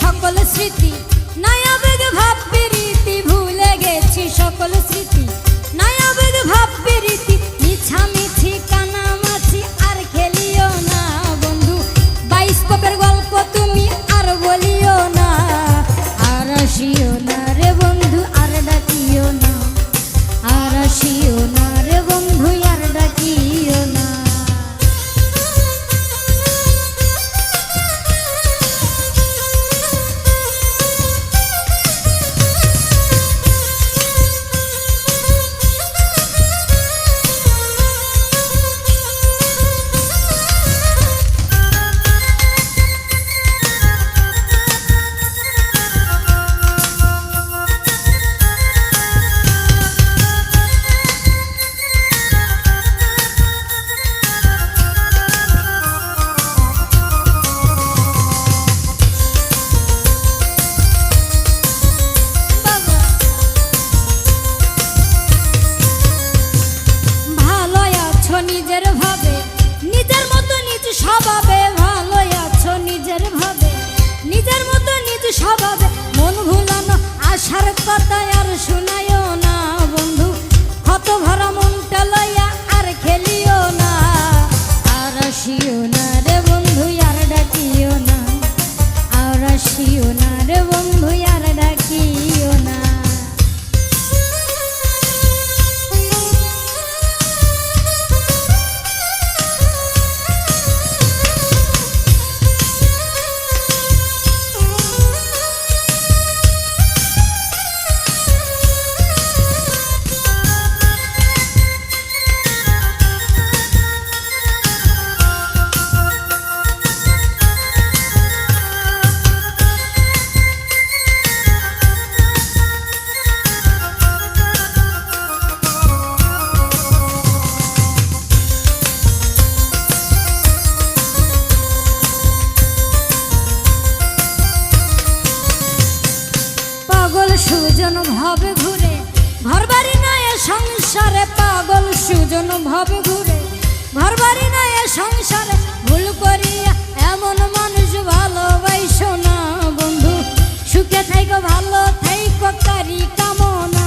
সকল স্মৃতি। নয়া বেগ ভাব রীতি ভুলে গেছি সকল স্মৃতি। সুজন ভাবে ঘুরে। ঘর বাড়ি নয় সংসারে পাগল সুজন ভাবে ঘুরে। ঘর বাড়ি নয় সংসারে ভুল করিয়া এমন মানুষ ভালোবাইছো না বন্ধু। সুখে থাইক, ভালো থাইক, কারি কামনা।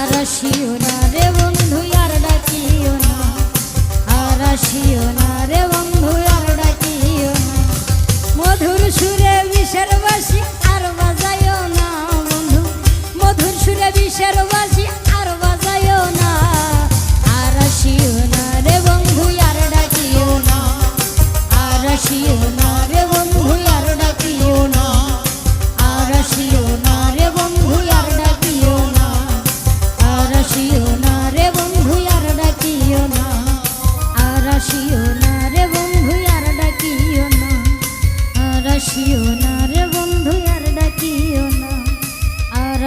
আর শিও না রে বন্ধু, আর ডাকিও না। আর শিও না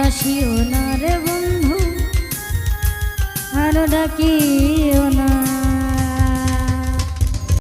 আসিও না রে বন্ধু আর ডাকিও না।